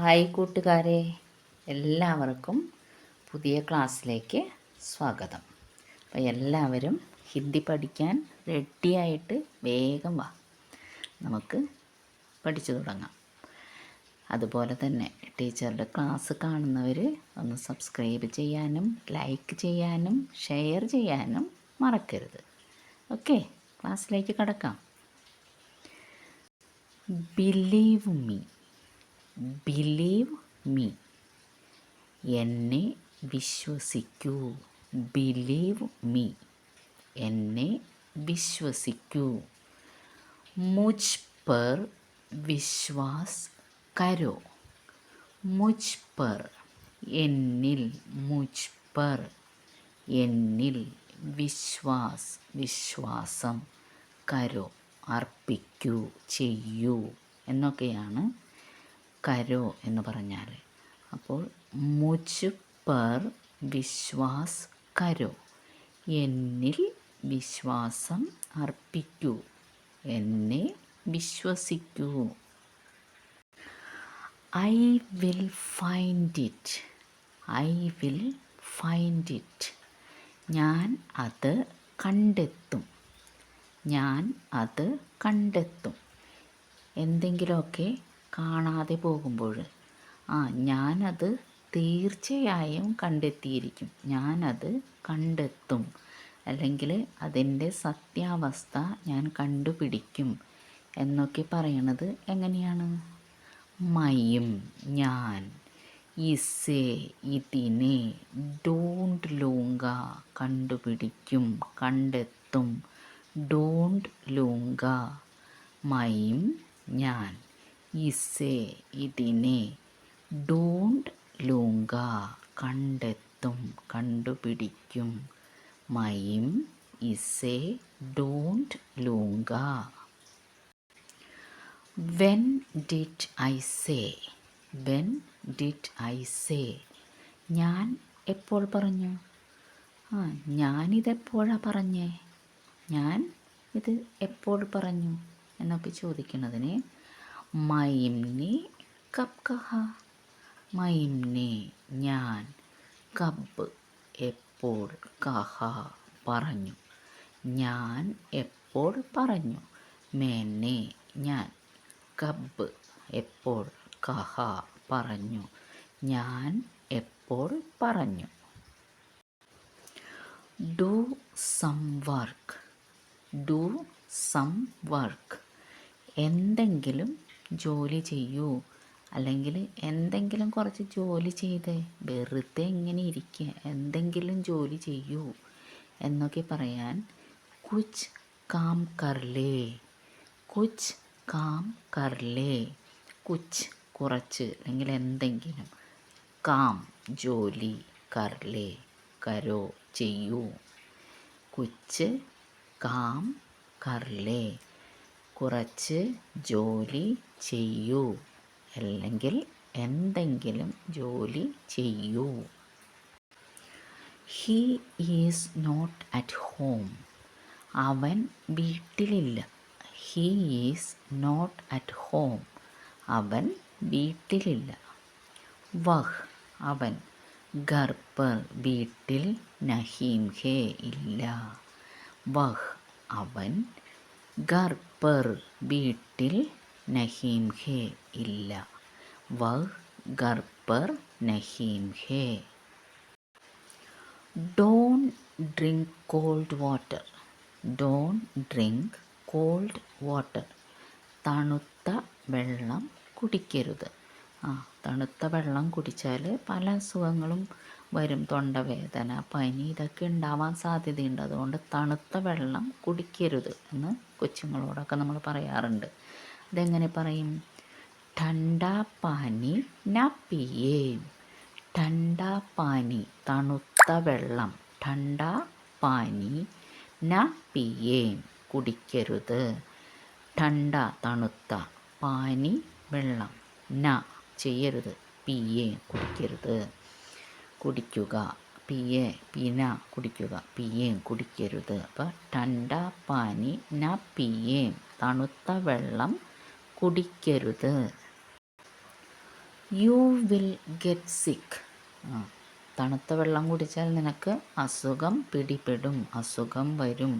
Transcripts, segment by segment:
Hi കൂട്ടുകാരെ എല്ലാവർക്കും പുതിയ ക്ലാസ്സിലേക്ക് സ്വാഗതം. അപ്പോൾ എല്ലാവരും ഹിന്ദി പഠിക്കാൻ റെഡിയായിട്ട് വേഗം വാ. നമുക്ക് പഠിച്ചു തുടങ്ങാം. അതുപോലെ തന്നെ ടീച്ചറുടെ ക്ലാസ് കാണുന്നവർ ഒന്ന് സബ്സ്ക്രൈബ് ചെയ്യാനും ലൈക്ക് ചെയ്യാനും ഷെയർ ചെയ്യാനും മറക്കരുത്. ഓക്കെ ക്ലാസ്സിലേക്ക് കടക്കാം. ബിലീവ് മീ ബിലീവ് മീ എന്നെ വിശ്വസിക്കൂ. ബിലീവ് മീ എന്നെ വിശ്വസിക്കൂ. മുജ് പർ വിശ്വാസ് കരോ. മുജ് പർ എന്നിൽ മുജ് പർ എന്നിൽ വിശ്വാസ് വിശ്വാസം കരോ. അർപ്പിക്കൂ ചെയ്യൂ എന്നൊക്കെയാണ് കരോ എന്ന് പറഞ്ഞാൽ അപ്പോൾ മുജ് പർ വിശ്വാസ് കരോ. എന്നിൽ വിശ്വാസം അർപ്പിക്കൂ. എന്നെ വിശ്വസിക്കൂ. I will find it. I will find it. ഞാൻ അത് കണ്ടെത്തും. ഞാൻ അത് കണ്ടെത്തും. എന്തെങ്കിലുമൊക്കെ കാണാതെ പോകുമ്പോൾ. ആ ഞാനത് തീർച്ചയായും കണ്ടെത്തിയിരിക്കും. ഞാനത് കണ്ടെത്തും. അല്ലെങ്കിൽ അതിന്റെ സത്യാവസ്ഥ ഞാൻ കണ്ടുപിടിക്കും എന്നൊക്കെ പറയണത് എങ്ങനെയാണ്? മയും ഞാൻ ഇസേ ഇതിനെ ഡോണ്ട് ലൂങ്ക കണ്ടുപിടിക്കും കണ്ടെത്തും. ഡോണ്ട് ലൂങ്ക മയും ഞാൻ. ഇസേ ഇതിനെ ഡോണ്ട് ലൂങ്ക കണ്ടെത്തും കണ്ടുപിടിക്കും. മയിം ഇസേ ഡോണ്ട് ലൂങ്ക. When did I say? When did I say? ഞാൻ എപ്പോൾ പറഞ്ഞു? ആ ഞാനിതെപ്പോഴാണ് പറഞ്ഞേ? ഞാൻ ഇത് എപ്പോൾ പറഞ്ഞു? എന്നൊക്കെ ചോദിക്കുന്നതിന് മയിംനി കബ് കഹ. മയിംനി ഞാൻ കബ് എപ്പോൾ കഹ പറഞ്ഞു? ഞാൻ എപ്പോൾ പറഞ്ഞു? മേനെ ഞാൻ കബ് എപ്പോൾ കഹ പറഞ്ഞു? ഞാൻ എപ്പോൾ പറഞ്ഞു? Do some work. Do some work. എന്തെങ്കിലും ജോലി ചെയ്യൂ. അല്ലെങ്കിൽ എന്തെങ്കിലും കുറച്ച് ജോലി ചെയ്ത്. വെറുതെ ഇങ്ങനെ ഇരിക്കുക എന്തെങ്കിലും ജോലി ചെയ്യൂ എന്നൊക്കെ പറയാൻ കുച്ച് കാം കർലേ. കുച്ച് കാം കർലേ. കുച്ച് കുറച്ച് അല്ലെങ്കിൽ എന്തെങ്കിലും കാം ജോലി കർലേ കരോ ചെയ്യൂ. കുച്ച് കാം കർലേ. കുറച്ച് ജോലി ചെയ്യൂ. അല്ലെങ്കിൽ എന്തെങ്കിലും ജോലി ചെയ്യൂ. He is not at home അവൻ വീട്ടിലില്ല. He is not at home അവൻ വീട്ടിലില്ല. വഹ്. അവൻ ഗർപ്പർ വീട്ടിൽ നഹീം ഹേ ഇല്ല. വഹ്. അവൻ ഗർപ്പർ വീട്ടിൽ നഹീം ഹേ ഇല്ല. വഹ് ഗർപ്പർ നഹീം ഹേ. Don't drink cold water. Don't drink cold water. തണുത്ത വെള്ളം കുടിക്കരുത്. ആ തണുത്ത വെള്ളം കുടിച്ചാൽ പല അസുഖങ്ങളും വരും തൊണ്ടവേദന പനി ഇതൊക്കെ ഉണ്ടാവാൻ സാധ്യതയുണ്ട്. അതുകൊണ്ട് തണുത്ത വെള്ളം കുടിക്കരുത് എന്ന് കൊച്ചുങ്ങളോടൊക്കെ നമ്മൾ പറയാറുണ്ട്. അതെങ്ങനെ പറയും? ഠണ്ടാ പാനി ന പിയേ. പാനി തണുത്ത വെള്ളം. ഠണ്ടാ പാനി ന കുടിക്കരുത്. ടണ്ട തണുത്ത പാനി വെള്ളം. ന ചെയ്യരുത്. പിയേ കുടിക്കരുത്. കുടിക്കുക. പിയെ പിന കുടിക്കുക. പിയേം കുടിക്കരുത്. അപ്പോൾ ടണ്ട പാനി ന പിയേം. തണുത്ത വെള്ളം കുടിക്കരുത്. യു വിൽ ഗെറ്റ് സിക്ക്. തണുത്ത വെള്ളം കുടിച്ചാൽ നിനക്ക് അസുഖം പിടിപെടും. അസുഖം വരും.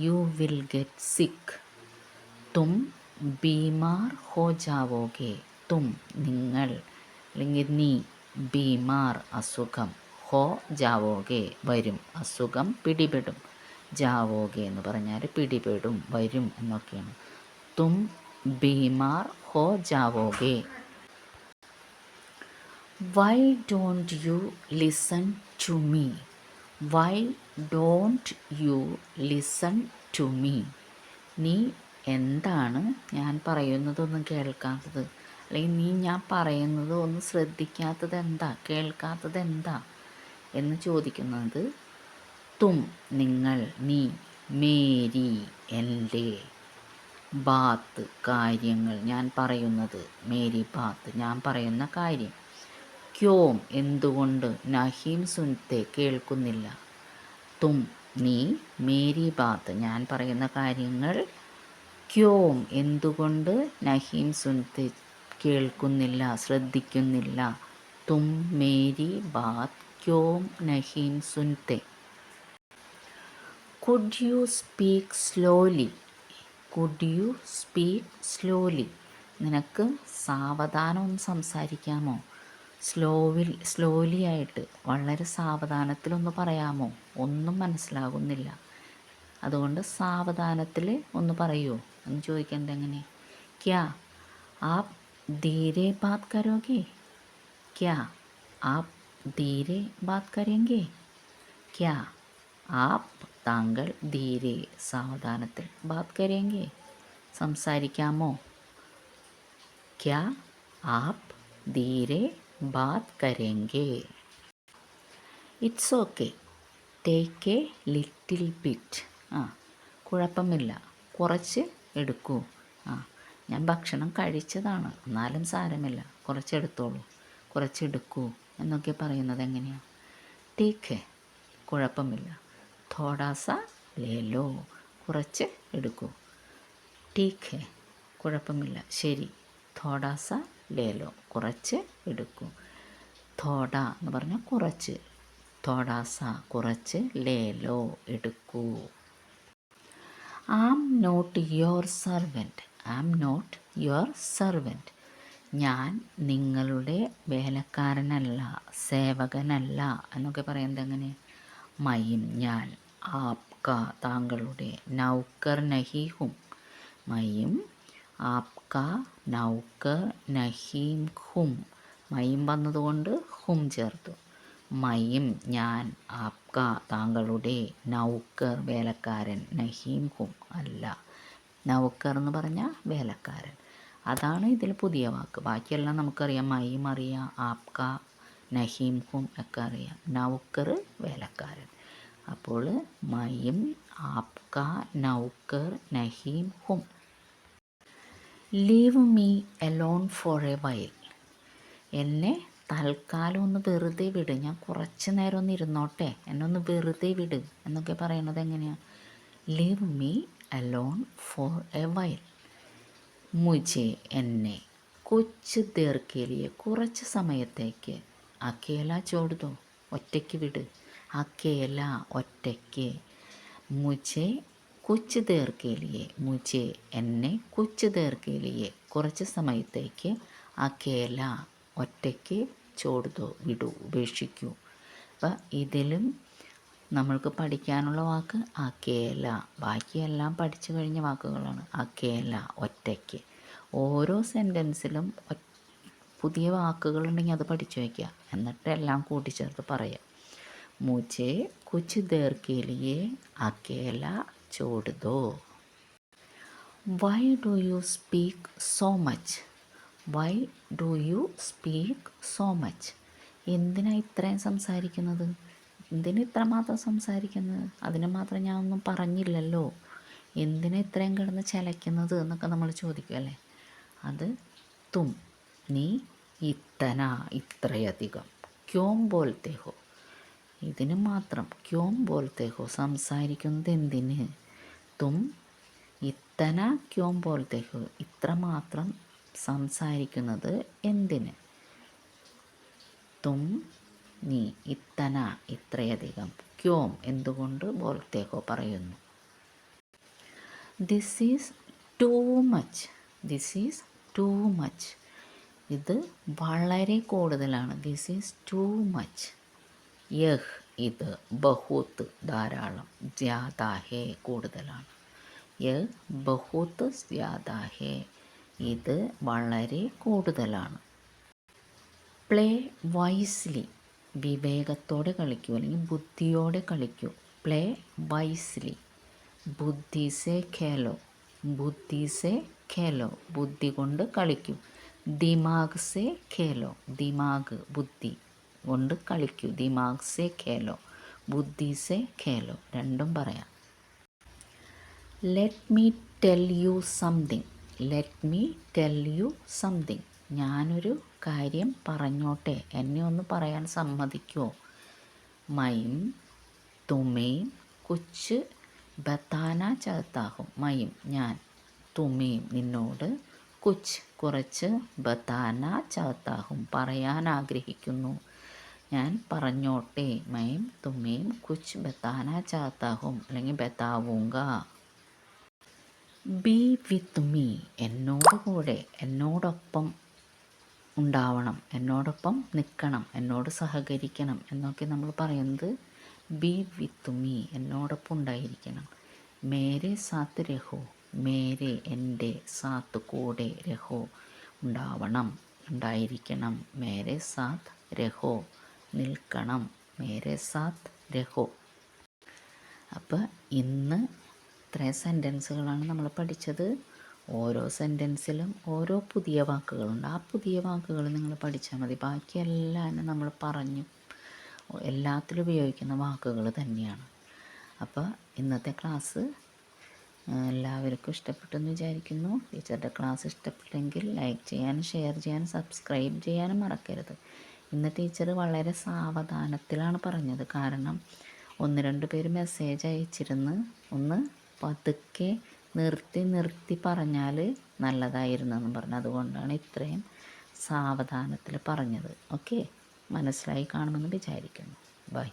യു വിൽ ഗെറ്റ് സിക്ക്. തും ബീമാർ ഹോ ജാവോगे തും നിങ്ങൾ അല്ലെങ്കിൽ നീ ബീമാർ അസുഖം. ഹോ ജാവോകെ വരും. അസുഖം പിടിപെടും. ജാവോകെ എന്ന് പറഞ്ഞാൽ പിടിപെടും വരും എന്നൊക്കെയാണ്. തും ബീമാർ ഹോ ജാവോകെ why don't you listen to me? Why don't you listen to me? നീ എന്താണ് ഞാൻ പറയുന്നതൊന്നും കേൾക്കാത്തത്? അല്ലെങ്കിൽ നീ ഞാൻ പറയുന്നത് ഒന്ന് ശ്രദ്ധിക്കാത്തത് എന്താ? കേൾക്കാത്തത് എന്താ? എന്ന് ചോദിക്കുന്നത് തും നിങ്ങൾ നീ മേരി എന്റെ ബാത്ത് കാര്യങ്ങൾ. ഞാൻ പറയുന്നത് മേരി ബാത്ത് ഞാൻ പറയുന്ന കാര്യം. ക്യോം എന്തുകൊണ്ട് നഹീം സുൻത്തെ കേൾക്കുന്നില്ല? തും നീ മേരി ബാത്ത്. ഞാൻ പറയുന്ന കാര്യങ്ങൾ ക്യോം എന്തുകൊണ്ട് നഹീം സുൻത്തെ കേൾക്കുന്നില്ല ശ്രദ്ധിക്കുന്നില്ല. തും മേരി ബാത് ക്യോം നഹീം സുൻത്തെ could you speak slowly could you speak slowly നിനക്ക് സാവധാനം സംസാരിക്കാമോ? സ്ലോവിൽ സ്ലോലി ആയിട്ട് വളരെ സാവധാനത്തിലൊന്ന് പറയാമോ? ഒന്നും മനസ്സിലാകുന്നില്ല. അതുകൊണ്ട് സാവധാനത്തിൽ ഒന്ന് പറയുമോ എന്ന് ചോദിക്കേണ്ടത് എങ്ങനെ? ക്യാ ആപ് ധീരെ बात करोगे? क्या आप ധീരെ ബാത് കരെങ്കെ ക്യാ ആപ് താങ്കൾ ധീരെ സാവധാനത്തിൽ ബാത് കരേങ്കേ സംസാരിക്കാമോ ക്യാ ആപ് ധീരെ ബാത് കരേങ്കേ it's okay take a little bit ആ കുഴപ്പമില്ല. കുറച്ച് എടുക്കൂ. ആ ഞാൻ ഭക്ഷണം കഴിച്ചതാണ്. എന്നാലും സാരമില്ല. കുറച്ചെടുത്തോളൂ. കുറച്ചെടുക്കൂ എന്നൊക്കെ പറയുന്നത് എങ്ങനെയാണ് ടീക്ക്. കുഴപ്പമില്ല. തോടാസ ലേലോ. കുറച്ച് എടുക്കൂ. ടീക്ക്. കുഴപ്പമില്ല. ശരി. തോടാസ ലേലോ. കുറച്ച് എടുക്കൂ. തോട എന്ന് പറഞ്ഞാൽ കുറച്ച്. തോടാസ കുറച്ച് ലേലോ എടുക്കൂ. Am not your servant am not your servant ഞാൻ നിങ്ങളുടെ വേലക്കാരനല്ല സേവകനല്ല എന്നൊക്കെ പറയുന്നത് എങ്ങനെ? മയിം ഞാൻ ആപ്ക താങ്കളുടെ നൗക്കർ നഹീഹും. മയും ആപ്ക നൗക്കർ നഹീം ഹും മയും വന്നതുകൊണ്ട് ഹും ചേർത്തു. മയും ഞാൻ ആപ്ക താങ്കളുടെ നൗക്കർ വേലക്കാരൻ നഹീം ഹും അല്ല. നൗക്കർ എന്ന് പറഞ്ഞാൽ വേലക്കാരൻ. അതാണ് ഇതിൽ പുതിയ വാക്ക്. ബാക്കിയെല്ലാം നമുക്കറിയാം. മയും അറിയാം ആപ്ക നഹീം ഹും ഒക്കെ അറിയാം. നൗക്കർ വേലക്കാരൻ. അപ്പോൾ മയും ആപ്ക നൗക്കർ നഹീം ഹും leave me alone for a while. എന്നെ തൽക്കാലം ഒന്ന് വെറുതെ വിട്. ഞാൻ കുറച്ച് നേരം ഒന്ന് ഇരുന്നോട്ടെ. എന്നെ ഒന്ന് വെറുതെ വിട് എന്നൊക്കെ പറയുന്നത് എങ്ങനെയാണ് leave me alone for a while മുജെ എന്നെ കൊച്ചു ദീർഘേലിയെ കുറച്ച് സമയത്തേക്ക് അക്കേല ചോടുതോ? ഒറ്റയ്ക്ക് വിട്. അക്കേല ഒറ്റയ്ക്ക്. മുജെ കൊച്ചു ദീർഘേലിയെ മുജെ എന്നെ കൊച്ചു ദീർഘേലിയെ കുറച്ച് സമയത്തേക്ക് അക്കേല ഒറ്റയ്ക്ക് ചോടുതോ? വിടൂ ഉപേക്ഷിക്കൂ. അപ്പം ഇതിലും നമ്മൾക്ക് പഠിക്കാനുള്ള വാക്ക് അകേല ബാക്കിയെല്ലാം പഠിച്ചു കഴിഞ്ഞ വാക്കുകളാണ്. അകേല ഒറ്റയ്ക്ക്. ഓരോ സെന്റൻസിലും പുതിയ വാക്കുകളുണ്ടെങ്കിൽ അത് പഠിച്ചു വയ്ക്കുക. എന്നിട്ട് എല്ലാം കൂട്ടിച്ചേർത്ത് പറയുക. മുജെ കുച്ച് ദേർക്കേലിയെ അകേല ചോടുതോ why do you speak so much why do you speak so much എന്തിനാണ് ഇത്രയും സംസാരിക്കുന്നത്? എന്തിനാ ഇത്രമാത്രം സംസാരിക്കുന്നത്? അതിന് മാത്രം ഞാൻ ഒന്നും പറഞ്ഞില്ലല്ലോ. എന്തിനാ ഇത്രയും കിടന്ന് ചലയ്ക്കുന്നത് എന്നൊക്കെ നമ്മൾ ചോദിക്കുമല്ലേ അത് തും നീ ഇത്തന ഇത്രയധികം. ക്യോം പോലത്തെ ഹോ. ഇതിന് മാത്രം ക്യോം പോലത്തെ ഹോ സംസാരിക്കുന്നത് എന്തിന്? തും ഇത്തന ക്യോം പോലത്തെ ഹോ. ഇത്ര മാത്രം സംസാരിക്കുന്നത് എന്തിന്? തും നീ ഇത്തന ഇത്രയധികം ക്യോം എന്തുകൊണ്ട് ബോൾത്തേക്കോ പറയുന്നു? This is too much this is too much ഇത് വളരെ കൂടുതലാണ്. ദിസ് ഈസ് ടു മച്ച് യഹ് ഇത് ബഹൂത്ത് ധാരാളം. ജ്യാദാഹേ കൂടുതലാണ്. യഹ് ബഹൂത്ത് ജ്യാദാഹേ. ഇത് വളരെ കൂടുതലാണ്. പ്ലേ വൈസ്ലി വിവേകത്തോടെ കളിക്കൂ അല്ലെങ്കിൽ ബുദ്ധിയോടെ കളിക്കൂ. പ്ലേ വൈസ്ലി ബുദ്ധി സെ ഖേലോ. ബുദ്ധി സെ ഖേലോ. ബുദ്ധി കൊണ്ട് കളിക്കൂ. ദിമാഗ് സെ ഖേലോ. ദിമാഗ് ബുദ്ധി കൊണ്ട് കളിക്കൂ. ദിമാഗ് സെ ഖേലോ. ബുദ്ധി സെ ഖേലോ. രണ്ടും പറയാം. Let me tell you something let me tell you something ഞാനൊരു കാര്യം പറഞ്ഞോട്ടെ. എന്നെ ഒന്ന് പറയാൻ സമ്മതിക്കുമോ മയും തുമയും കുച്ച് ബത്താന ചകത്താകും മയും ഞാൻ തുമയും നിന്നോട് കുച്ച് കുറച്ച് ബത്താന ചകത്താകും പറയാൻ ആഗ്രഹിക്കുന്നു. ഞാൻ പറഞ്ഞോട്ടെ. മയും തുമയും കുച്ച് ബത്താന ചാത്താഹും അല്ലെങ്കിൽ ബത്താവൂങ്ക. B with me. എന്നോട് കൂടെ എന്നോടൊപ്പം ഉണ്ടാവണം എന്നോടൊപ്പം നിൽക്കണം എന്നോട് സഹകരിക്കണം എന്നൊക്കെ നമ്മൾ പറയുന്നത് ബി വിത്ത് മീ എന്നോടൊപ്പം ഉണ്ടായിരിക്കണം. മേരെ സാത്ത് രഹോ മേരെ എന്റെ സാത്ത് കൂടെ രഹോ ഉണ്ടാവണം ഉണ്ടായിരിക്കണം. മേരെ സാത്ത് രഹോ നിൽക്കണം മേരെ സാത്ത് രഹോ. അപ്പോൾ ഇന്ന് ഇത്രയും സെന്റൻസുകളാണ് നമ്മൾ പഠിച്ചത്. ഓരോ സെന്റൻസിലും ഓരോ പുതിയ വാക്കുകളുണ്ട്. ആ പുതിയ വാക്കുകൾ നിങ്ങൾ പഠിച്ചാൽ മതി. ബാക്കിയെല്ലാം നമ്മൾ പറഞ്ഞു. എല്ലാത്തിലും ഉപയോഗിക്കുന്ന വാക്കുകൾ തന്നെയാണ്. അപ്പോൾ ഇന്നത്തെ ക്ലാസ് എല്ലാവർക്കും ഇഷ്ടപ്പെട്ടെന്ന് വിചാരിക്കുന്നു. ടീച്ചറുടെ ക്ലാസ് ഇഷ്ടപ്പെട്ടെങ്കിൽ ലൈക്ക് ചെയ്യാനും ഷെയർ ചെയ്യാനും സബ്സ്ക്രൈബ് ചെയ്യാനും മറക്കരുത്. ഇന്ന് ടീച്ചർ വളരെ സാവധാനത്തിലാണ് പറഞ്ഞത്. കാരണം ഒന്ന് രണ്ട് പേര് മെസ്സേജ് അയച്ചിരുന്ന് ഒന്ന് പതുക്കെ നിർത്തി നിർത്തി പറഞ്ഞാൽ നല്ലതായിരുന്നു എന്ന് പറഞ്ഞു. അതുകൊണ്ടാണ് ഇത്രയും സാവധാനത്തിൽ പറഞ്ഞത്. ഓക്കെ മനസ്സിലായി കാണുമെന്ന് വിചാരിക്കുന്നു. ബൈ